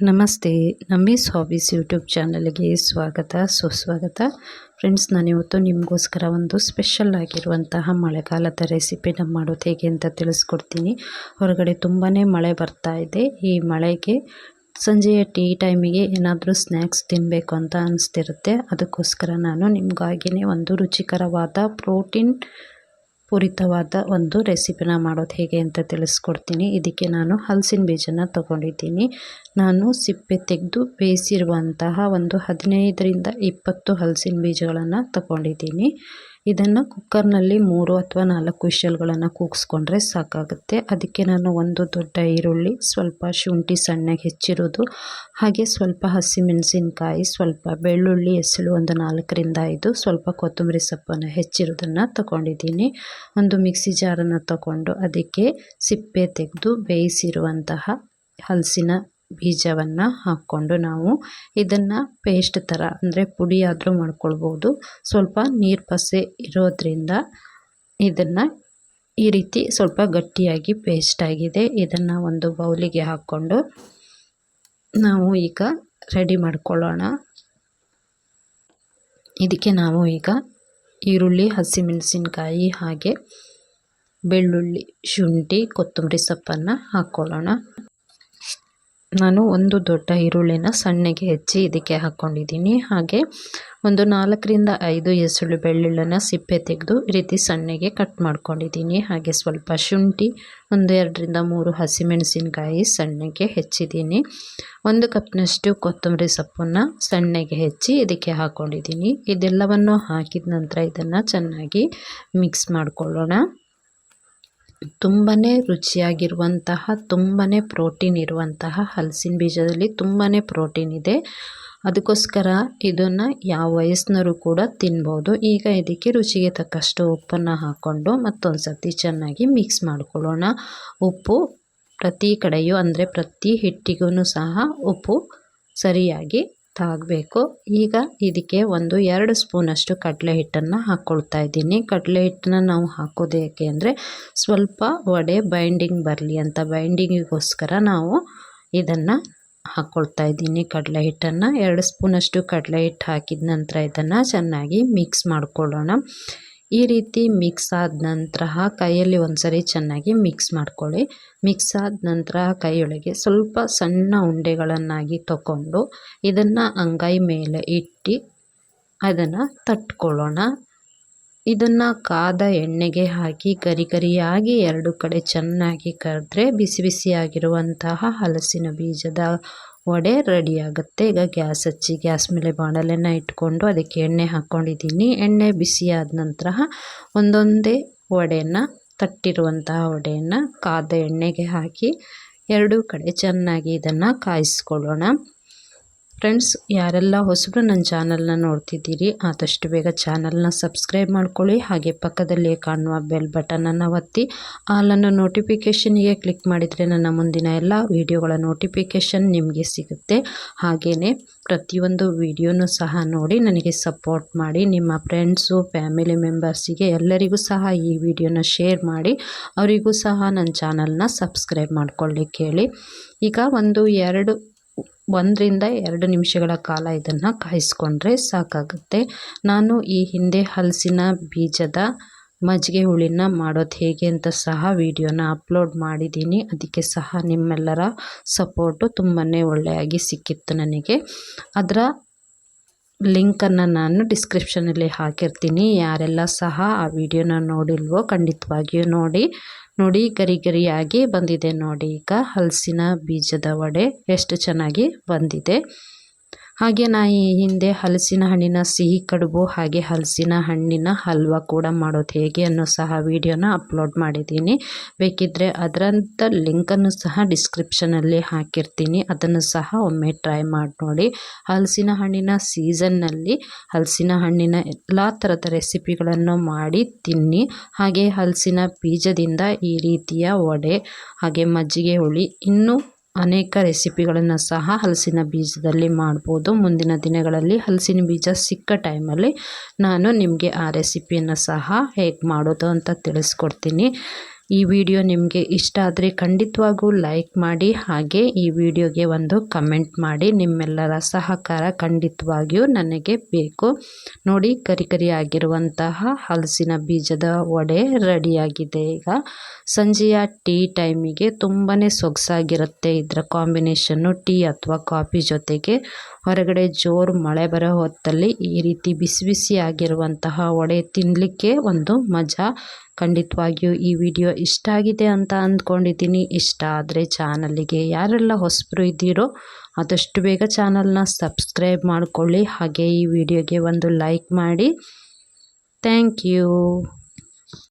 ನಮಸ್ತೆ ನಮ್ಮೀಸ್ hobbies YouTube ಚಾನಲ್ಗೆ ಸ್ವಾಗತ, ಸುಸ್ವಾಗತ. ಫ್ರೆಂಡ್ಸ್, ನಾನಿವತ್ತು ನಿಮಗೋಸ್ಕರ ಒಂದು ಸ್ಪೆಷಲ್ ಆಗಿರುವಂತಹ ಮಳೆಗಾಲದ ರೆಸಿಪಿನ ಮಾಡೋದು ಹೇಗೆ ಅಂತ ತಿಳಿಸ್ಕೊಡ್ತೀನಿ. ಹೊರಗಡೆ ತುಂಬಾ ಮಳೆ ಬರ್ತಾ ಇದೆ. ಈ ಮಳೆಗೆ ಸಂಜೆಯ ಟೀ ಟೈಮಿಗೆ ಏನಾದರೂ ಸ್ನ್ಯಾಕ್ಸ್ ತಿನ್ನಬೇಕು ಅಂತ ಅನಿಸ್ತಿರುತ್ತೆ. ಅದಕ್ಕೋಸ್ಕರ ನಾನು ನಿಮಗಾಗಿಯೇ ಒಂದು ರುಚಿಕರವಾದ ಪ್ರೋಟೀನ್ ಪೂರಿತವಾದ ಒಂದು ರೆಸಿಪಿನ ಮಾಡೋದು ಹೇಗೆ ಅಂತ ತಿಳಿಸ್ಕೊಡ್ತೀನಿ. ಇದಕ್ಕೆ ನಾನು ಹಲಸಿನ ಬೀಜನ ತಗೊಂಡಿದ್ದೀನಿ. ನಾನು ಸಿಪ್ಪೆ ತೆಗೆದು ಬೇಯಿಸಿರುವಂತಹ ಒಂದು ಹದಿನೈದರಿಂದ ಇಪ್ಪತ್ತು ಹಲಸಿನ ಬೀಜಗಳನ್ನು ತಗೊಂಡಿದ್ದೀನಿ. ಇದನ್ನು ಕುಕ್ಕರ್ನಲ್ಲಿ ಮೂರು ಅಥವಾ ನಾಲ್ಕು ವಿಷಲ್ಗಳನ್ನು ಕೂಗಿಸ್ಕೊಂಡ್ರೆ ಸಾಕಾಗುತ್ತೆ. ಅದಕ್ಕೆ ನಾನು ಒಂದು ದೊಡ್ಡ ಈರುಳ್ಳಿ, ಸ್ವಲ್ಪ ಶುಂಠಿ ಸಣ್ಣಗೆ ಹೆಚ್ಚಿರೋದು, ಹಾಗೆ ಸ್ವಲ್ಪ ಹಸಿಮೆಣಸಿನಕಾಯಿ, ಸ್ವಲ್ಪ ಬೆಳ್ಳುಳ್ಳಿ, ಹೆಸಳು ಒಂದು ನಾಲ್ಕರಿಂದ ಐದು, ಸ್ವಲ್ಪ ಕೊತ್ತಂಬರಿ ಸೊಪ್ಪನ್ನು ಹೆಚ್ಚಿರೋದನ್ನು ತಗೊಂಡಿದ್ದೀನಿ. ಒಂದು ಮಿಕ್ಸಿ ಜಾರನ್ನು ತಗೊಂಡು ಅದಕ್ಕೆ ಸಿಪ್ಪೆ ತೆಗೆದು ಬೇಯಿಸಿರುವಂತಹ ಹಲಸಿನ ಬೀಜವನ್ನು ಹಾಕ್ಕೊಂಡು ನಾವು ಇದನ್ನು ಪೇಸ್ಟ್ ಥರ ಅಂದರೆ ಪುಡಿ ಆದರೂ ಮಾಡ್ಕೊಳ್ಬೋದು. ಸ್ವಲ್ಪ ನೀರು ಪಸೆ ಇರೋದ್ರಿಂದ ಇದನ್ನು ಈ ರೀತಿ ಸ್ವಲ್ಪ ಗಟ್ಟಿಯಾಗಿ ಪೇಸ್ಟ್ ಆಗಿದೆ. ಇದನ್ನು ಒಂದು ಬೌಲಿಗೆ ಹಾಕ್ಕೊಂಡು ನಾವು ಈಗ ರೆಡಿ ಮಾಡ್ಕೊಳ್ಳೋಣ. ಇದಕ್ಕೆ ನಾವು ಈಗ ಈರುಳ್ಳಿ, ಹಸಿಮೆಣಸಿನ್ಕಾಯಿ ಹಾಗೆ ಬೆಳ್ಳುಳ್ಳಿ ಶುಂಠಿ, ಕೊತ್ತಂಬರಿ ಸೊಪ್ಪನ್ನು ಹಾಕ್ಕೊಳ್ಳೋಣ. ನಾನು ಒಂದು ದೊಡ್ಡ ಈರುಳ್ಳಿನ ಸಣ್ಣಗೆ ಹೆಚ್ಚಿ ಇದಕ್ಕೆ ಹಾಕ್ಕೊಂಡಿದ್ದೀನಿ. ಹಾಗೆ ಒಂದು ನಾಲ್ಕರಿಂದ ಐದು ಎಸಳು ಬೆಳ್ಳುಳ್ಳಿನ ಸಿಪ್ಪೆ ತೆಗೆದು ಈ ರೀತಿ ಸಣ್ಣಗೆ ಕಟ್ ಮಾಡ್ಕೊಂಡಿದ್ದೀನಿ. ಹಾಗೆ ಸ್ವಲ್ಪ ಶುಂಠಿ, ಒಂದು ಎರಡರಿಂದ ಮೂರು ಹಸಿಮೆಣಸಿನಕಾಯಿ ಸಣ್ಣಗೆ ಹೆಚ್ಚಿದ್ದೀನಿ. ಒಂದು ಕಪ್ನಷ್ಟು ಕೊತ್ತಂಬರಿ ಸೊಪ್ಪನ್ನು ಸಣ್ಣಗೆ ಹೆಚ್ಚಿ ಇದಕ್ಕೆ ಹಾಕ್ಕೊಂಡಿದ್ದೀನಿ. ಇದೆಲ್ಲವನ್ನು ಹಾಕಿದ ನಂತರ ಇದನ್ನು ಚೆನ್ನಾಗಿ ಮಿಕ್ಸ್ ಮಾಡಿಕೊಳ್ಳೋಣ. ತುಂಬಾ ರುಚಿಯಾಗಿರುವಂತಹ ತುಂಬಾ ಪ್ರೋಟೀನ್ ಇರುವಂತಹ ಹಲಸಿನ ಬೀಜದಲ್ಲಿ ತುಂಬಾ ಪ್ರೋಟೀನ್ ಇದೆ. ಅದಕ್ಕೋಸ್ಕರ ಇದನ್ನು ಯಾವ ವಯಸ್ಸಿನವರು ಕೂಡ ತಿನ್ಬೋದು. ಈಗ ಇದಕ್ಕೆ ರುಚಿಗೆ ತಕ್ಕಷ್ಟು ಉಪ್ಪನ್ನು ಹಾಕ್ಕೊಂಡು ಮತ್ತೊಂದು ಸರ್ತಿ ಚೆನ್ನಾಗಿ ಮಿಕ್ಸ್ ಮಾಡ್ಕೊಳ್ಳೋಣ. ಉಪ್ಪು ಪ್ರತಿ ಕಡೆಯೂ ಅಂದರೆ ಪ್ರತಿ ಹಿಟ್ಟಿಗೂ ಸಹ ಉಪ್ಪು ಸರಿಯಾಗಿ ತಾಗಬೇಕು ಈಗ ಇದಕ್ಕೆ ಒಂದು ಎರಡು ಸ್ಪೂನಷ್ಟು ಕಡಲೆ ಹಿಟ್ಟನ್ನು ಹಾಕ್ಕೊಳ್ತಾ ಇದ್ದೀನಿ. ಕಡಲೆ ಹಿಟ್ಟನ್ನ ನಾವು ಹಾಕೋದು ಯಾಕೆ ಅಂದರೆ ಸ್ವಲ್ಪ ವಡೆ ಬೈಂಡಿಂಗ್ ಬರಲಿ ಅಂತ. ಬೈಂಡಿಂಗಿಗೋಸ್ಕರ ನಾವು ಇದನ್ನು ಹಾಕ್ಕೊಳ್ತಾ ಇದ್ದೀನಿ. ಕಡಲೆ ಹಿಟ್ಟನ್ನು ಎರಡು ಸ್ಪೂನಷ್ಟು ಕಡಲೆ ಹಿಟ್ಟು ಹಾಕಿದ ನಂತರ ಇದನ್ನು ಚೆನ್ನಾಗಿ ಮಿಕ್ಸ್ ಮಾಡ್ಕೊಳ್ಳೋಣ. ಈ ರೀತಿ ಮಿಕ್ಸ್ ಆದ ನಂತರ ಕೈಯಲ್ಲಿ ಒಂದ್ಸರಿ ಚೆನ್ನಾಗಿ ಮಿಕ್ಸ್ ಮಾಡ್ಕೊಳ್ಳಿ. ಮಿಕ್ಸ್ ಆದ ನಂತರ ಕೈಯೊಳಗೆ ಸ್ವಲ್ಪ ಸಣ್ಣ ಉಂಡೆಗಳನ್ನಾಗಿ ತಗೊಂಡು ಇದನ್ನು ಅಂಗೈ ಮೇಲೆ ಇಟ್ಟು ಅದನ್ನು ತಟ್ಕೊಳ್ಳೋಣ. ಇದನ್ನು ಕಾದ ಎಣ್ಣೆಗೆ ಹಾಕಿ ಗರಿ ಗರಿಯಾಗಿ ಎರಡು ಕಡೆ ಚೆನ್ನಾಗಿ ಕರೆದ್ರೆ ಬಿಸಿ ಬಿಸಿಯಾಗಿರುವಂತಹ ಹಲಸಿನ ಬೀಜದ ವಡೆ ರೆಡಿ ಆಗುತ್ತೆ. ಈಗ ಗ್ಯಾಸ್ ಹಚ್ಚಿ ಗ್ಯಾಸ್ ಮೇಲೆ ಬಾಣಲೆನ ಇಟ್ಕೊಂಡು ಅದಕ್ಕೆ ಎಣ್ಣೆ ಹಾಕ್ಕೊಂಡಿದ್ದೀನಿ ಎಣ್ಣೆ ಬಿಸಿ ಆದ ನಂತರ ಒಂದೊಂದೇ ವಡೆಯನ್ನು ತಟ್ಟಿರುವಂತಹ ವಡೆಯನ್ನು ಕಾದ ಎಣ್ಣೆಗೆ ಹಾಕಿ ಎರಡೂ ಕಡೆ ಚೆನ್ನಾಗಿ ಇದನ್ನು ಕಾಯಿಸ್ಕೊಳ್ಳೋಣ. ಫ್ರೆಂಡ್ಸ್ ಯಾರೆಲ್ಲ ಹೊಸಬರು ನನ್ನ ಚಾನಲ್ನ ನೋಡ್ತಿದ್ದೀರಿ, ಆದಷ್ಟು ಬೇಗ ಚಾನಲ್ನ ಸಬ್ಸ್ಕ್ರೈಬ್ ಮಾಡ್ಕೊಳ್ಳಿ. ಹಾಗೆ ಪಕ್ಕದಲ್ಲಿ ಕಾಣುವ ಬೆಲ್ ಬಟನನ್ನು ಒತ್ತಿ ಆಲನ್ನು ನೋಟಿಫಿಕೇಷನ್ಗೆ ಕ್ಲಿಕ್ ಮಾಡಿದರೆ ನನ್ನ ಮುಂದಿನ ಎಲ್ಲ ವೀಡಿಯೋಗಳ ನೋಟಿಫಿಕೇಷನ್ ನಿಮಗೆ ಸಿಗುತ್ತೆ. ಹಾಗೆಯೇ ಪ್ರತಿಯೊಂದು ವಿಡಿಯೋನೂ ಸಹ ನೋಡಿ, ನನಗೆ ಸಪೋರ್ಟ್ ಮಾಡಿ, ನಿಮ್ಮ ಫ್ರೆಂಡ್ಸು ಫ್ಯಾಮಿಲಿ ಮೆಂಬರ್ಸಿಗೆ ಎಲ್ಲರಿಗೂ ಸಹ ಈ ವಿಡಿಯೋನ ಶೇರ್ ಮಾಡಿ, ಅವರಿಗೂ ಸಹ ನನ್ನ ಚಾನಲ್ನ ಸಬ್ಸ್ಕ್ರೈಬ್ ಮಾಡ್ಕೊಳ್ಳಿ ಕೇಳಿ. ಈಗ ಒಂದು ಎರಡು ಒಂದರಿಂದ ಎರಡು ನಿಮಿಷಗಳ ಕಾಲ ಇದನ್ನು ಕಾಯಿಸ್ಕೊಂಡ್ರೆ ಸಾಕಾಗುತ್ತೆ. ನಾನು ಈ ಹಿಂದೆ ಹಲಸಿನ ಬೀಜದ ಮಜ್ಜಿಗೆ ಹುಳಿನ ಮಾಡೋದು ಹೇಗೆ ಅಂತ ಸಹ ವಿಡಿಯೋನ ಅಪ್ಲೋಡ್ ಮಾಡಿದ್ದೀನಿ. ಅದಕ್ಕೆ ಸಹ ನಿಮ್ಮೆಲ್ಲರ ಸಪೋರ್ಟು ತುಂಬಾ ಒಳ್ಳೆಯಾಗಿ ಸಿಕ್ಕಿತ್ತು ನನಗೆ. ಅದರ ಲಿಂಕನ್ನು ನಾನು ಡಿಸ್ಕ್ರಿಪ್ಷನಲ್ಲಿ ಹಾಕಿರ್ತೀನಿ. ಯಾರೆಲ್ಲ ಸಹ ಆ ವಿಡಿಯೋನ ನೋಡಿಲ್ವೋ ಖಂಡಿತವಾಗಿಯೂ ನೋಡಿ. ನೋಡಿ ಗರಿ ಗರಿಯಾಗಿ ಬಂದಿದೆ ನೋಡಿ. ಈಗ ಹಲಸಿನ ಬೀಜದ ವಡೆ ಎಷ್ಟು ಚೆನ್ನಾಗಿ ಬಂದಿದೆ. ಹಾಗೆ ನಾ ಈ ಹಿಂದೆ ಹಲಸಿನ ಹಣ್ಣಿನ ಸಿಹಿ ಕಡುಬು ಹಾಗೆ ಹಲಸಿನ ಹಣ್ಣಿನ ಹಲ್ವ ಕೂಡ ಮಾಡೋದು ಹೇಗೆ ಅನ್ನೋ ಸಹ ವಿಡಿಯೋನ ಅಪ್ಲೋಡ್ ಮಾಡಿದ್ದೀನಿ. ಬೇಕಿದ್ದರೆ ಅದರಂಥ ಲಿಂಕನ್ನು ಸಹ ಡಿಸ್ಕ್ರಿಪ್ಷನಲ್ಲಿ ಹಾಕಿರ್ತೀನಿ. ಅದನ್ನು ಸಹ ಒಮ್ಮೆ ಟ್ರೈ ಮಾಡಿ ನೋಡಿ. ಹಲಸಿನ ಹಣ್ಣಿನ ಸೀಸನ್ನಲ್ಲಿ ಹಲಸಿನ ಹಣ್ಣಿನ ಎಲ್ಲ ಥರದ ರೆಸಿಪಿಗಳನ್ನು ಮಾಡಿ ತಿನ್ನಿ. ಹಾಗೆ ಹಲಸಿನ ಬೀಜದಿಂದ ಈ ರೀತಿಯ ವಡೆ ಹಾಗೆ ಮಜ್ಜಿಗೆ ಹುಳಿ ಇನ್ನೂ ಅನೇಕ ರೆಸಿಪಿಗಳನ್ನು ಸಹ ಹಲಸಿನ ಬೀಜದಲ್ಲಿ ಮಾಡ್ಬೋದು. ಮುಂದಿನ ದಿನಗಳಲ್ಲಿ ಹಲಸಿನ ಬೀಜ ಸಿಕ್ಕ ಟೈಮಲ್ಲಿ ನಾನು ನಿಮಗೆ ಆ ರೆಸಿಪಿಯನ್ನು ಸಹ ಹೇಗೆ ಮಾಡೋದು ಅಂತ ತಿಳಿಸ್ಕೊಡ್ತೀನಿ. ಈ ವಿಡಿಯೋ ನಿಮಗೆ ಇಷ್ಟ ಆದರೆ ಖಂಡಿತವಾಗೂ ಲೈಕ್ ಮಾಡಿ, ಹಾಗೆ ಈ ವಿಡಿಯೋಗೆ ಒಂದು ಕಮೆಂಟ್ ಮಾಡಿ. ನಿಮ್ಮೆಲ್ಲರ ಸಹಕಾರ ಖಂಡಿತವಾಗಿಯೂ ನನಗೆ ಬೇಕು. ನೋಡಿ ಕರಿಕರಿ ಕರಿ ಆಗಿರುವಂತಹ ಹಲಸಿನ ಬೀಜದ ವಡೆ ರೆಡಿಯಾಗಿದೆ. ಈಗ ಸಂಜೆಯ ಟೀ ಟೈಮಿಗೆ ತುಂಬಾ ಸೊಗಸಾಗಿರುತ್ತೆ ಇದರ ಕಾಂಬಿನೇಷನ್ನು ಟೀ ಅಥವಾ ಕಾಫಿ ಜೊತೆಗೆ ಹೊರಗಡೆ ಜೋರು ಮಳೆ ಬರೋ ಹೊತ್ತಲ್ಲಿ ಈ ರೀತಿ ಬಿಸಿ ಬಿಸಿ ಆಗಿರುವಂತಹ ವಡೆ ತಿನ್ನಲಿಕ್ಕೆ ಒಂದು ಮಜಾ. ಖಂಡಿತವಾಗಿಯೂ ಈ ವಿಡಿಯೋ ಇಷ್ಟ ಆಗಿದೆ ಅಂತ ಅಂದ್ಕೊಂಡಿದ್ದೀನಿ. ಇಷ್ಟ ಆದರೆ ಚಾನಲ್ಲಿಗೆ ಯಾರೆಲ್ಲ ಹೊಸಬರು ಇದ್ದೀರೋ ಆದಷ್ಟು ಬೇಗ ಚಾನಲ್ನ ಸಬ್ಸ್ಕ್ರೈಬ್ ಮಾಡಿಕೊಳ್ಳಿ. ಹಾಗೆ ಈ ವಿಡಿಯೋಗೆ ಒಂದು ಲೈಕ್ ಮಾಡಿ. Thank you.